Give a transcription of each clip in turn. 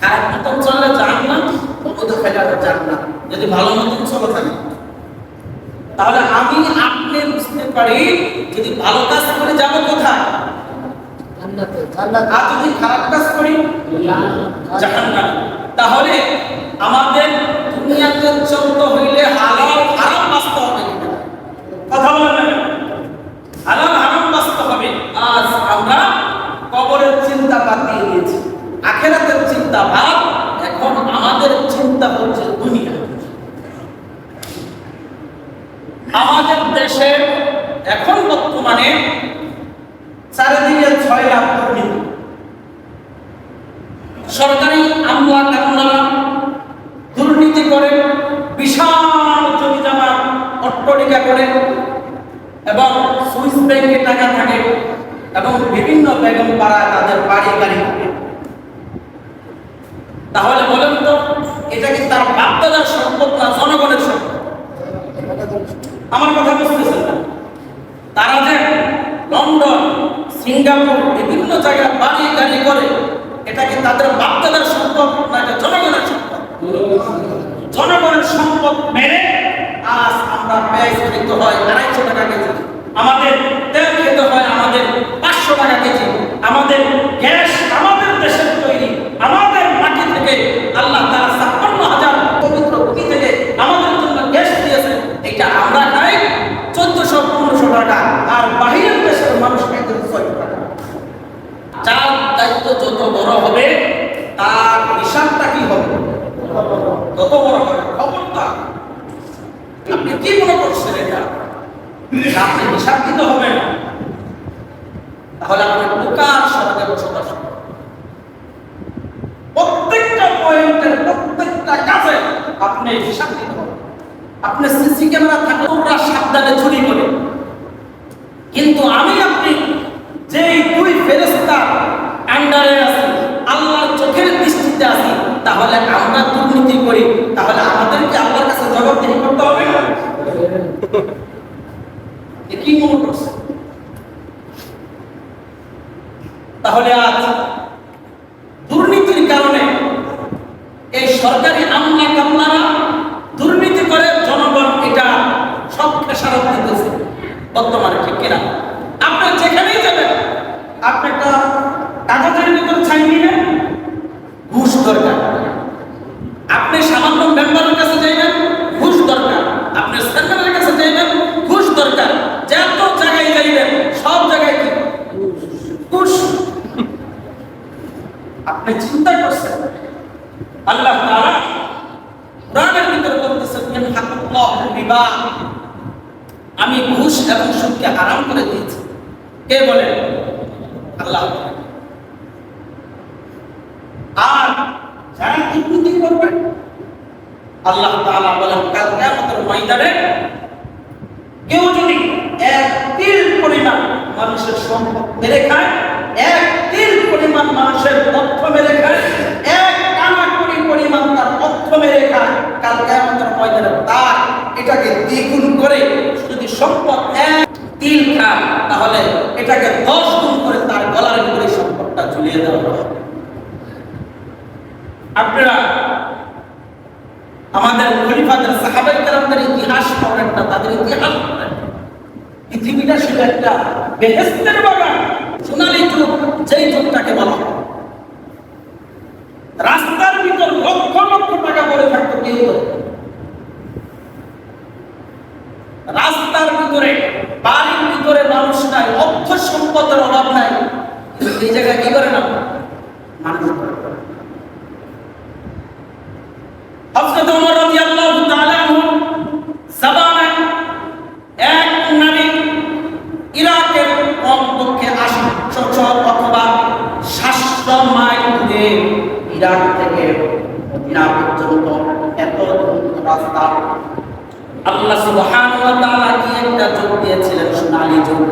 খারাপ মতন চললে ওদের যদি ভালো মতন চলে থাকে তাহলে। আমি আপনি বুঝতে পারি যদি ভালো কাজ করে যাব কোথায়? জান্নাতে জান্নাতে। আর যদি খারাপ কাজ করি? জাহান্নাম তাহলে আমাদের দুনিয়াতে চলতে হইলে হালাল হারাম বাঁচতে হবে। কথা বলেন না কেন? হালাল হারাম বাঁচতে হবে। আজ আমরা বাদ দিয়ে দিয়েছি। আখেরাতের চিন্তা বাদ এখন আমাদের চিন্তা হচ্ছে দুনিয়া। আমাদের দেশে এখন বর্তমানে চারিদিকে ছয় লাখ দুর্নীতি সরকারি আমলা কামলারা দুর্নীতি করে, বিশাল জমি জমা অট্টলিকা করে, এবং সুইস ব্যাংকে টাকা থাকে। এবং বিভিন্ন বেগম পাড়ায় তাদের বাড়ি গাড়ি তাহলে বলেন তো, এটা কি তার বাপদাদার সম্পদ না জনগণের সম্পদ? আমার কথা বুঝতেছেন তারা যে লন্ডন, সিঙ্গাপুর বিভিন্ন জায়গায় বাড়ি গাড়ি করে, এটা কি তাদের বাপদাদার সম্পদ না এটা জনগণের সম্পদ? জনগণের সম্পদ মেনে আজ আমরা খেতে হয়, আড়াইশো টাকা কেজি। আমাদের তেল খেতে হয়, আমাদের টাকা আমাদের গ্যাস আমাদের দেশের তৈরি, আমাদের মাটি থেকে আল্লাহ তারা ছাপ্পান্ন হাজার পবিত্র ভূমি থেকে আমাদের জন্য গ্যাস দিয়েছে এটা আমরা খাই চোদ্দশো, পনেরোশো টাকা। আর বাহিরের দেশের মানুষ খাইতে টাকা। যার দায়িত্ব যত বড় হবে, তার হিসাবটা কি হবে? তত বড় হবে। খবরদার। আপনি কি মনে করছেন এটা? আপনি হিসাব দিতে হবে না। তাহলে আপনি বোকার সমাজে বসবাস প্রত্যেকটা পয়েন্টের প্রত্যেকটা কাজে আপনি হিসাব দিতে সিসি ক্যামেরা থাকলে ওরা সাবধানে চুরি করে। কিন্তু আমি আপনি যে দুই ফেরেস্তা আন্ডারে আছি, আল্লাহর চোখের দৃষ্টিতে আছি, তাহলে আমরা দুর্নীতি করি, তাহলে আমাদেরকে আল্লাহর কাছে জবাবদিহি করতে হবে কি মনে করছে তাহলে আজ দুর্নীতির কারণে এই সরকারি আমলা কামলারা দুর্নীতি করে জনগণ এটা সব খেসারত দিতেছে। বর্তমানে ঠিক কিনা আপনি যেখানেই যাবেন আপনি একটা কাগজের ভিতর ছাই নিলেন ঘুষ দরকার আপনি সামান্য মেম্বারের কাছে যাইবেন ঘুষ দরকার আপনি সেন্টারের কাছে যাইবেন ঘুষ দরকার যত জায়গায় যাইবেন সব জায়গায় কি ঘুষ আপনি চিন্তা করছেন আল্লাহ তাআলা কোরআনের ভিতরে ইয়ানহাকুল্লাহু রিবা আমি ঘুষ এবং সুদকে হারাম করে দিয়েছি। কে বলে? আল্লাহ। আর যারা দুর্নীতি করবে, আল্লাহ তাআলা বলেন, কাল কিয়ামতের ময়দানে কেউ যদি এক তিল পরিমাণ মানুষের সম্পদ মেরে খায়, এক তিল পরিমাণ মানুষের অর্থ মেরে খায় এক কানা কোটি পরিমাণ তার অর্থ মেরে খায় কাল কিয়ামতের ময়দানে তার এটাকে দ্বিগুণ করে যদি সম্পদ এক তিল খায় তাহলে এটাকে দশ গুণ করে তার গলার ভিতরে সম্পদটা ঝুলিয়ে দেওয়া হবে। আপনারা আমাদের খলিফাদের সাহাবাই কেরামদের ইতিহাস পড়েন না, তাদের ইতিহাস পড়েন পৃথিবীটা শুধু একটা বেহেস্তের বাগান। সোনালী যুগ যেই যুগটাকে বলা হয়। রাস্তার ভিতর লক্ষ লক্ষ টাকা করে থাকতো কেউ। রাস্তার ভিতরে, বাড়ির ভিতরে মানুষ নাই, অর্থ সম্পদের অভাব নাই। এই জায়গায় কি করে না? মানুষ করে। হযরত ওমর রাদিয়াল্লাহু তাআলা আনহু জামানায় এক নারী ইরাকের কমপক্ষে আটশো অথবা সাতশো মাইল দূরে ইরাক থেকে মদিনা পর্যন্ত এত দ্রুত রাস্তা আল্লাহ সুবহানাহু ওয়া তাআলা কি একটা যোগ দিয়েছিলেন সোনালী যুগ?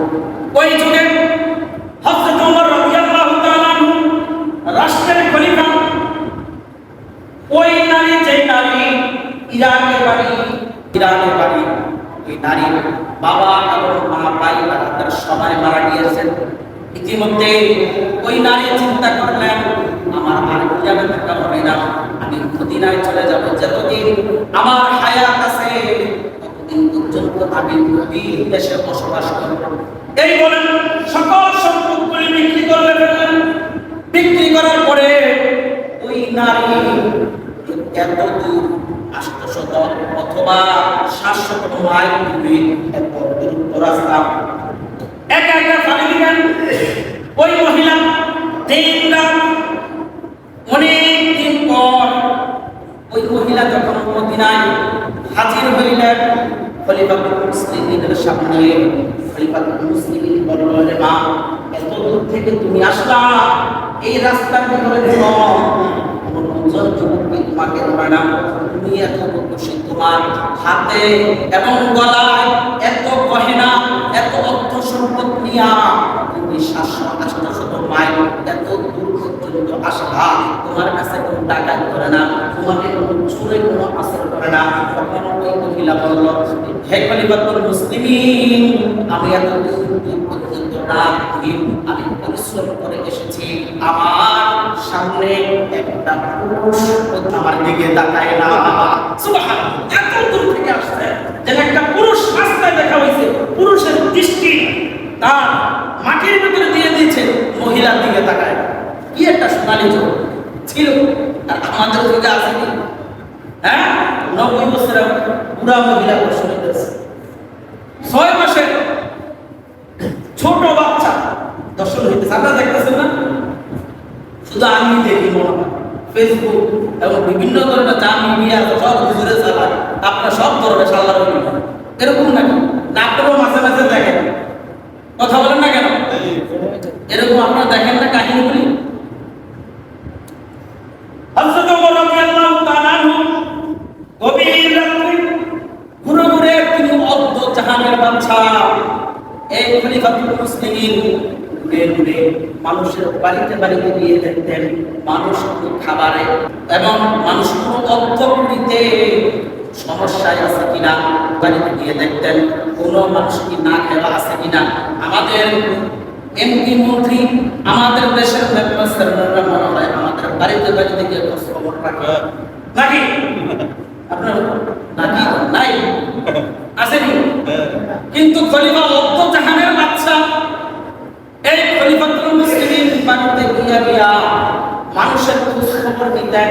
ওই যুগে হযরত ওমর রাদিয়াল্লাহু তাআলা রাষ্ট্রের খলিফা। ওই নারী যে নারী ইরানের বাড়ি ইরানের বাড়ি, ওই নারীর বাবা এবং মা ভাই তারা সবাই মারা গিয়েছেন। ইতিমধ্যে ওই নারী চিন্তা করলেন, আমার আর কিয়ামে থাকা হবে না? আমি মদিনায় চলে যাব। যতদিন আমার হায়াত আছে ততদিন পর্যন্ত আমি নবীর দেশে বসবাস করব। এই বলেন সকল সম্পদগুলি বিক্রি করে ফেললেন। বিক্রি করার পরে ওই নারী এত দূর আষ্টশত অথবা সাতশত মাইল দূরে এত দূরত্ব রাস্তা। একা একা পানি দিবেন ওই মহিলা দিন রাত অনেক দিন পর ওই মহিলা যখন মদিনায় হাজির হইলেন খলিফাতুল মুসলিমিনের সামনে, খলিফাতুল মুসলিমিন বললেন মা, এত দূর থেকে তুমি আসলা? এই রাস্তার ভিতরে দুজন যুবককে তোমাকে ধরে না। তুমি এত বসে তোমার হাতে এবং গলায় এত গহেনা, এত অর্থ সম্পদ নিয়া তুমি সাতশো আষ্টশত মাইল এত দূর পর্যন্ত আসলা? তোমার কাছে কোনো টাকা করে না, তোমাকে কোনো চুরে কোনো আসর করে না। তখন ওই মহিলা বলল, হে খলিফাতুল মুসলিমিন, আমি এত পর্যন্ত না আমি পরিশ্রম করে এসেছি। আমার সামনে একটা পুরুষ আমার দিকে তাকায় না। এত দূর থেকে আসছে যেন একটা পুরুষ রাস্তায় দেখা হয়েছে। পুরুষের দৃষ্টি তার মাটির ভিতরে দিয়ে দিয়েছে, মহিলার দিকে তাকায়। কি একটা সোনালী চোখ। ছিল। আর আমাদের যুগে আছে কি হ্যাঁ? নব্বই বছরের বুড়া মহিলা প্রশ্ন হইতেছে ছয় মাসের ছোট বাচ্চা দর্শন হইতেছে। আপনারা দেখতেছেন না? শুধু আমি দেখি মনে ফেসবুক এবং বিভিন্ন ধরনের যা মিডিয়া সব হুজুরে চালায়। আপনার সব ধরনের সাল্লাহ এরকম না আপনারাও মাঝে মাঝে দেখেন কথা বলেন না কেন এরকম আপনারা দেখেন না কাহিনীগুলি হযরত ওমর রাদিয়াল্লাহু তাআলা আনহু গভীর রাত্রে ঘুরে ঘুরে তিনি অর্ধ জাহানের বাদশা এই খলিফাতুল মুসলিমিন ঘুরে ঘুরে মানুষের বাড়িতে বাড়িতে গিয়ে দেখতেন মানুষ খাবারে এবং মানুষ কোনো অর্থ কুড়িতে সমস্যায় আছে কিনা, বাড়িতে গিয়ে দেখতেন মানুষ কি না খেলা আছে কিনা। আমাদের এমপি মন্ত্রী, আমাদের দেশের মনে হয় আমাদের বাড়িতে বাড়িতে গিয়ে খোঁজ খবর রাখে। নাকি? আপনার নাকি নাই? কিন্তু খলিফা জাহানের বাচ্চা, এই মুসলিমিন বাড়িতে গিয়া গিয়া মানুষের খোঁজ খবর নিতেন।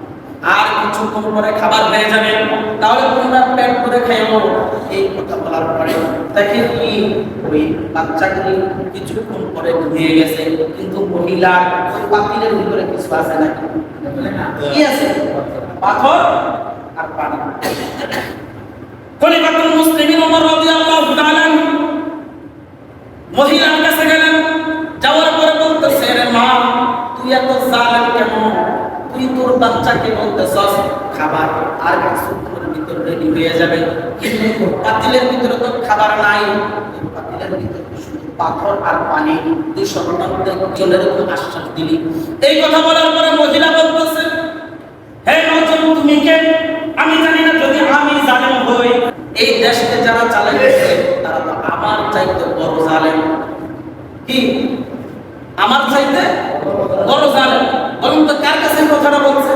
আর কিছুক্ষণ পরে খাবার হয়ে যাবে, তাহলে তোমরা পেট করে খাইও। এই কথা বলার পরে তাকে কি, ওই বাচ্চাগুলি কিছুক্ষণ পরে ঘুমিয়ে গেছে, কিন্তু মহিলা পাতিলের ভিতরে কিছু আছে নাকি? কি আছে? পাথর আর পানি। খলিফাতুল মুসলিমিন ওমর রাদিয়াল্লাহু তাআলা মহিলার কাছে গেলেন, যাওয়ার পরে বলতেছে, রে মা, তুই এত জালেম কেন? বাচ্চাকে বলতেছস, খাবার আর ভিতর রেডি হয়ে যাবে। কিন্তু পাতিলের ভিতরে তো খাবার নাই। পাতিলের ভিতরে পাথর আর পানি। উপর আশ্বাস দিলি। এই কথা বলার পরে মহিলা বলতেছে, হে তুমি কে? আমি জানি না যদি আমি হই। এই দেশকে যারা তারা তো আমার চাইতে বড় জালেম। কি? আমার চাইতে বড় জালেম বলুন তো কার কাছে এই কথাটা বলছে?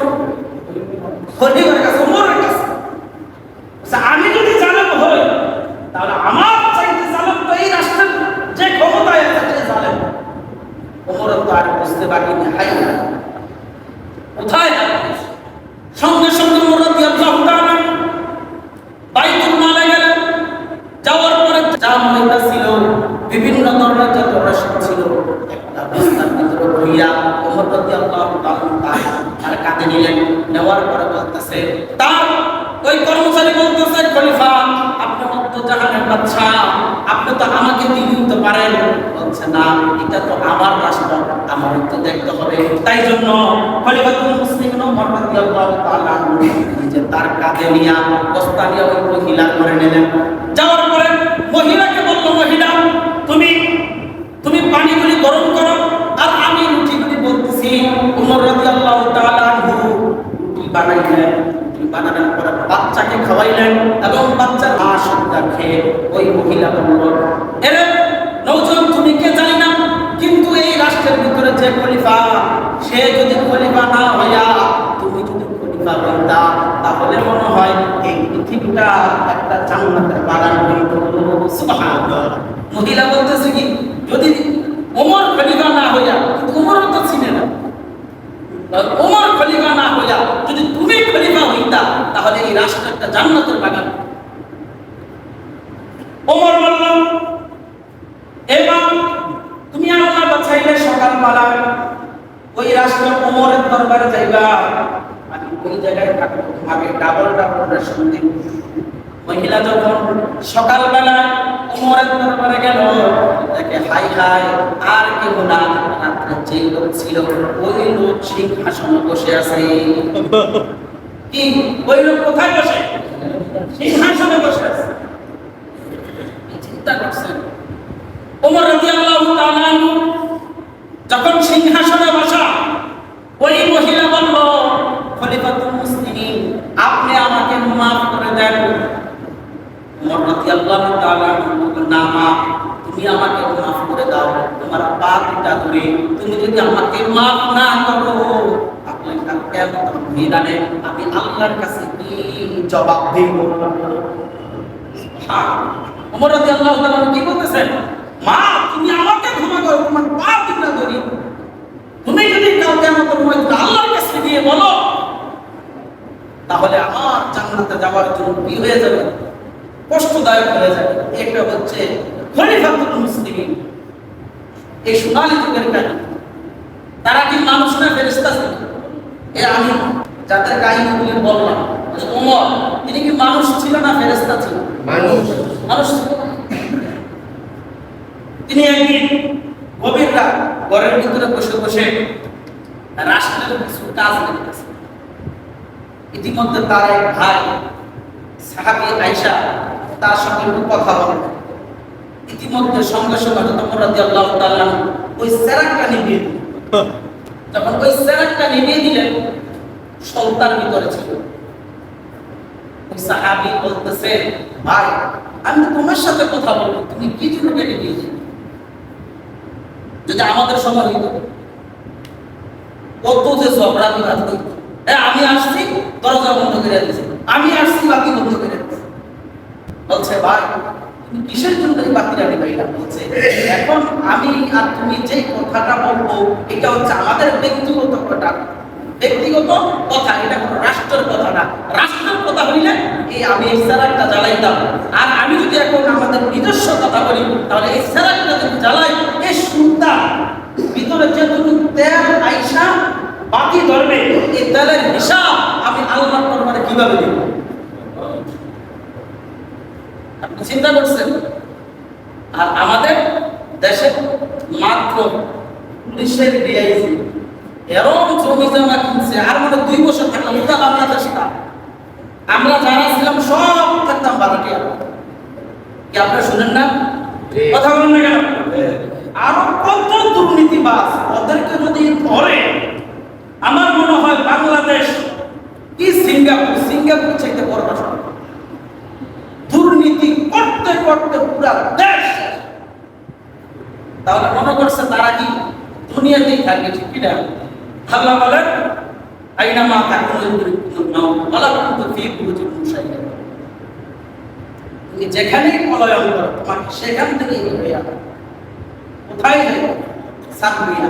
খলিফার কাছে উমরের কাছে। আচ্ছা, আমি যদি জালেম হই তাহলে আমার চাইতে জালেম তো এই রাষ্ট্রের যে ক্ষমতায় আছে সে জালেম। উমরের তো আর বুঝতে বাকি নেই হাই নেওয়ার পরে বলতেছে তার ওই কর্মচারী বলতেছে খলিফা আপনি মধ্য জাহানের বাদশা আপনি তো আমাকে দিয়ে দিতে পারেন বলছে না এটা তো আমার রাষ্ট্র আমার তো দেখতে হবে তাই জন্য খলিফাতুল মুসলিমিন ওমর তার কাঁধে নিয়ে বস্তা নিয়ে ওই মহিলা করে নিলেন যাওয়ার পরে মহিলাকে বলল মহিলা তুমি তুমি পানিগুলি গরম করো আর আমি রুটিগুলি বলতেছি উমর তাআলা আনহু রুটি বানাইলেন বাচ্চাকে খাওয়াইলেন এবং বাচ্চার মা সন্ধ্যা খেয়ে ওই মহিলা বলল এরে নৌজন তুমি কে জানি না কিন্তু এই রাষ্ট্রের ভিতরে যে খলিফা সে যদি খলিফা না হইয়া হইতা তাহলে মনে হয় এই পৃথিবীটা একটা জান্নাতের বাগান হইত সুবহানাল্লাহ। মহিলা বলতেছে কি, যদি ওমর খলিফা না হইয়া ওমর তো চিনে না। ওমর খলিফা না হইয়া যদি তুমি খলিফা হইতা, তাহলে এই রাষ্ট্র একটা জান্নাতের বাগান। ওমর বলল, এবার তুমি আল্লাহ বাছাইলে সকালবেলা ওই রাষ্ট্র ওমরের দরবারে যাইবা। ওই জায়গায় ডাবল মহিলা যখন সকালবেলা উমরের দরবারে গেল, দেখে হাই হাই, আর কেউ না রাত্রে যে লোক ছিল, ওই লোক সিংহাসনে বসে আছে। কি? ওই লোক কোথায় বসে? সিংহাসনে বসে আছে। চিন্তা করছেন? তাআলা আনহু যখন সিংহাসনে বসা, ওই মহিলা বলল আপনি আমাকে মাফ করে দেন। তোমার কেমন আল্লাহর কাছে কি জবাব দেব? ওমর রাদিয়াল্লাহু তাআলা কি মা, তুমি আমাকে ক্ষমা করো, তোমার পা তুমি যদি আমাকে ময়দানে আল্লাহর কাছে গিয়ে বলো তাহলে আমার জান্নাতে যাওয়ার জন্য কি হয়ে যাবে? কষ্টদায়ক হয়ে যাবে। এটা হচ্ছে খলিফাতুল মুসলিমিন। এই সোনালী যুগের কাহিনী তারা কি মানুষ না ফেরেশতা ছিল? এ আমি যাদের কাহিনীগুলি বললাম ওমর তিনি কি মানুষ ছিল না ফেরেশতা ছিল? মানুষ। মানুষ ছিল তিনি একদিন গভীর রাত ঘরের ভিতরে বসে বসে রাষ্ট্রের কিছু কাজ করতেছে ইতিমধ্যে তার এক ভাই, সাহাবি আয়সা তার সঙ্গে একটু কথা বলেন ইতিমধ্যে সঙ্গে সঙ্গে হযরত ওমর রাদিয়াল্লাহু তাআলা ওই সেরাকটা নিভিয়ে দিলেন। যখন ওই সেরাকটা নিভিয়ে দিলেন, সন্তান ভিতরে ছিল ওই সাহাবি বলতেছে, ভাই, আমি তোমার সাথে কথা বলব, তুমি কি জন্য কেটে দিয়েছি? যদি আমাদের সময় হইতো। কত যে ঝগড়া বিবাদ হইতো। আমি আসছি, দরজা বন্ধ করে দিয়েছি। আমি আসছি বাকি বন্ধ করে দিয়েছি। বলছে, ভাই কিসের জন্য এই বাতিটা নিবাইলা বলছে, এখন আমি আর তুমি যে কথাটা বলব, এটা হচ্ছে আমাদের ব্যক্তিগত কথা। ব্যক্তিগত কথা, এটা কোনো রাষ্ট্রের কথা না। রাষ্ট্রের কথা হইলে এই আমি এই স্যারাকটা জ্বালাইতাম। আর আমি যদি এখন আমাদের নিজস্ব কথা বলি, তাহলে এই স্যারাকটা যদি জ্বালাই, এই সুন্দা ভিতরে যেটুকু তেল আইসা বাকি ধরবে এই তেলের হিসাব আমি আল্লাহর দরবারে কীভাবে দিব? আপনি চিন্তা করছেন? আর আমাদের দেশে মাত্র পুলিশের ডিআইজি এরকম জমি জমা কিনছে আর মানে দুই বছর থাকলাম ওটা বাংলাদেশটা আমরা যারা ছিলাম সব থাকতাম ভাড়াটিয়া কি আপনারা শুনেন না? কথা বলেন না কেন? আরও কত দুর্নীতিবাজ ওদেরকে যদি ধরে আমার মনে হয় বাংলাদেশ কি সিঙ্গাপুর? সিঙ্গাপুর থেকে বড় রাষ্ট্র। দুর্নীতি করতে করতে পুরা দেশ তাহলে মনে করছে তারা কি দুনিয়াতেই থাকবে ঠিক কিনা? আল্লাহ বলেন, আইনা মা তাকুন নাও আল্লাহ কিন্তু ফি বুরুজিন মুশাইয়্যা তুমি যেখানেই পলায়ন করো, তোমাকে সেখান থেকেই আনো কোথায় যাবে চাকরি না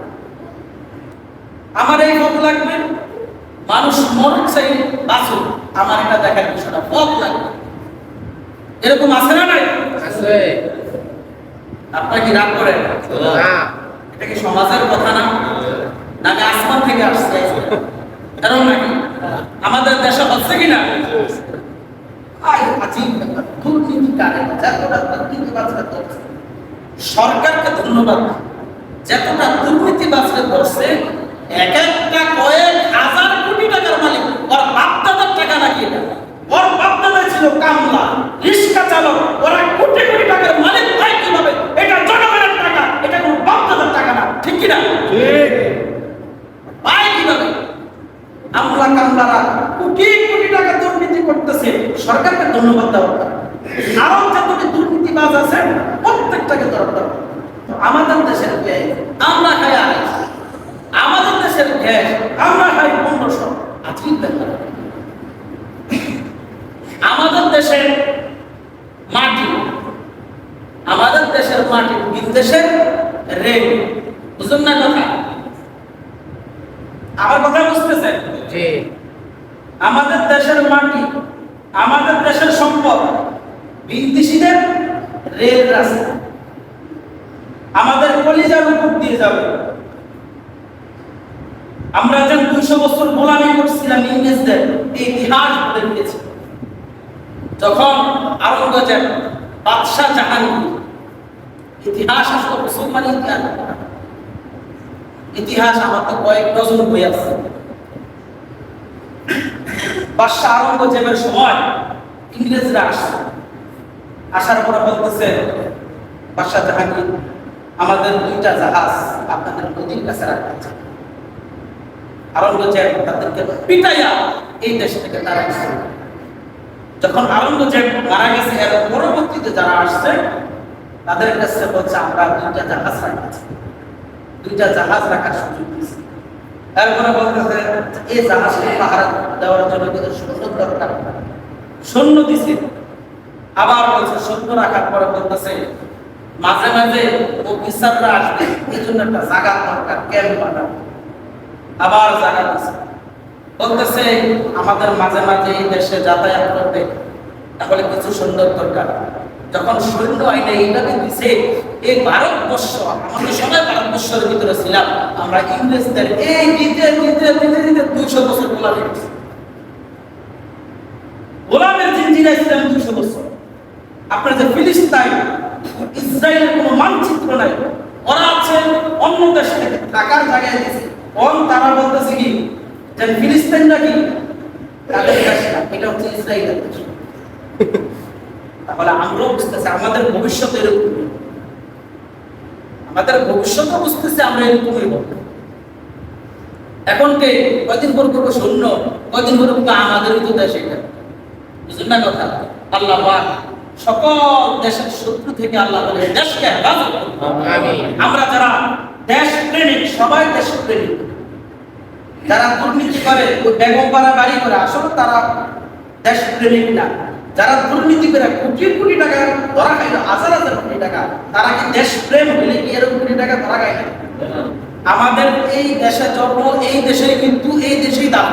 আমার এই পথ লাগবে? মানুষ মরুক চাই বাঁচুক। আমার এটা দেখার বিষয়টা পথ লাগবে। এরকম আছে না নাই? আপনারা কি রাগ করেন? এটা কি সমাজের কথা না? নাকি আসমান থেকে আসছে। এরকম নাকি? আমাদের দেশে হচ্ছে কি না সরকারকে ধন্যবাদ। যতটা দুর্নীতি বাঁচতে ধরছে এক একটা কয়েক হাজার কোটি টাকার মালিক। ওর বাপদাদার টাকা নাকি এটা? ওর বাপদাদা ছিল কামলা রিক্সা চালক ওরা কোটি কোটি টাকার মালিক হয় কীভাবে এটা জনগণের টাকা এটা কোনো বাপদাদার টাকা না ঠিক কি না ঠিক পায় কীভাবে আমলা কামলারা কোটি কোটি টাকা দুর্নীতি করতেছে সরকারকে ধন্যবাদ দেওয়া দরকার। আরও যতটি দুর্নীতিবাজ আছে প্রত্যেকটাকে দরকার তো আমাদের দেশের ব্যয় আমরা খাই আড়াইশ আমাদের দেশের গ্যাস আমরা খাই পনেরোশো আজকের ব্যাপার আমাদের দেশের মাটি আমাদের দেশের মাটি বিদেশের রেল বুঝুন না কথা। আমার কথা বুঝতেছেন? জি। আমাদের দেশের মাটি আমাদের দেশের সম্পদ বিদেশিদের রেল রাস্তা। আমাদের কলিজার উপর দিয়ে যাবে। আমরা যে দুইশো বছর গোলামি করছিলাম ইংরেজদের এই ইতিহাস বলে দিয়েছে। যখন আরঙ্গজেব বাদশাহ জাহাঙ্গীর ইতিহাস আসলে মুসলমান ইতিহাস। ইতিহাস আমার তো কয়েক ডজন বই আছে। বাদশাহ আরঙ্গজেবের সময় ইংরেজরা আসছে। আসার পরে বলতেছে, বাদশাহ জাহাঙ্গীর, আমাদের দুইটা জাহাজ আপনাদের নদীর কাছে রাখতে চাই আরঙ্গজেব তাদেরকে পিটাইয়া এই দেশ থেকে তারা গেছে যখন আরঙ্গজেব মারা গেছে, এর পরবর্তীতে যারা আসছে, তাদের কাছে বলছে, আমরা দুইটা জাহাজ রাখতে দুইটা জাহাজ রাখার সুযোগ দিয়েছে। তারপরে বলতেছে এই জাহাজকে পাহারা দেওয়ার জন্য কিন্তু সৈন্য দরকার। সৈন্য দিছে। আবার বলছে, সৈন্য রাখার পরে বলতেছে, মাঝে মাঝে অফিসাররা আসবে এই জন্য একটা জায়গা দরকার, ক্যাম্প বানাবো আবার জায়গা দিছে। বলতেছে, আমাদের মাঝে মাঝে এই দেশে যাতায়াত করবে তাহলে কিছু সুন্দর দরকার। যখন সৈন্য আইনে এইভাবে দিছে, এই ভারতবর্ষ আমাদের সবাই ভারতবর্ষের ভিতরে ছিলাম, আমরা ইংরেজদের এই দিতে দিতে দিতে দিতে দুইশো বছর গোলামি গোলামের জিনজিরা ছিলাম দুইশো বছর। আপনার যে ফিলিস্তাইন, ইসরায়েলের কোনো মানচিত্র নাই। ওরা আছে অন্য দেশ থাকার জায়গায় দিয়েছে কোন তারা বলতেছে কি, যে ফিলিস্তিনটা কি, তাদের দেশ না, এটা হচ্ছে ইসরায়েলের দেশ। তাহলে আমরাও বুঝতেছি আমাদের ভবিষ্যৎ এরকমই আমাদের ভবিষ্যৎ বুঝতেছি আমরা এরকমই হব। এখন কে? কয়দিন পর করব শূন্য কয়দিন পর করব আমাদেরই তো দেশ এটা। বুঝলেন না কথা? আল্লাহ পাক সকল দেশের শত্রু থেকে আল্লাহ বলে দেশকে হেফাজত আমরা যারা দেশ প্রেমিক সবাই দেশ প্রেমিক যারা দুর্নীতি করে ওই বেগম পাড়া বাড়ি করে আসলে তারা দেশ প্রেমিক না। যারা দুর্নীতি করে কোটি কোটি টাকা ধরা খাইলো, হাজার হাজার কোটি টাকা, তারা কি দেশ প্রেম হলে কি এরকম কোটি টাকা ধরা খায় আমাদের এই দেশে জন্ম, এই দেশে কিন্তু, এই দেশেই দাম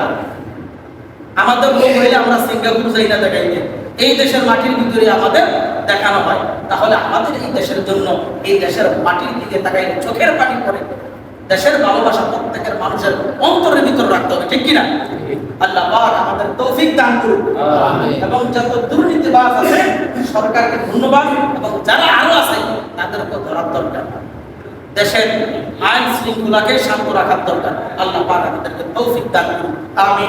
আমাদের লোক হইলে আমরা সিঙ্গাপুর যাই না দেখাইতে। এই দেশের মাটির ভিতরে আমাদের দেখানো হয়। তাহলে আমাদের এই দেশের জন্য এই দেশের মাটির দিকে তাকাইলে চোখের পানি পড়ে। দেশের ভালোবাসা প্রত্যেকের মানুষের অন্তরের ভিতরে রাখতে হবে ঠিক কিনা? আল্লাহ পাক আমাদের তৌফিক দান করুন এবং যত দুর্নীতিবাজ আছে সরকারকে ধন্যবাদ। এবং যারা আরও আছে তাদেরকে ধরার দরকার। দেশের আইন শৃঙ্খলাকে শান্ত রাখার দরকার। আল্লাহ পাক আমাদেরকে তৌফিক দান করুন আমি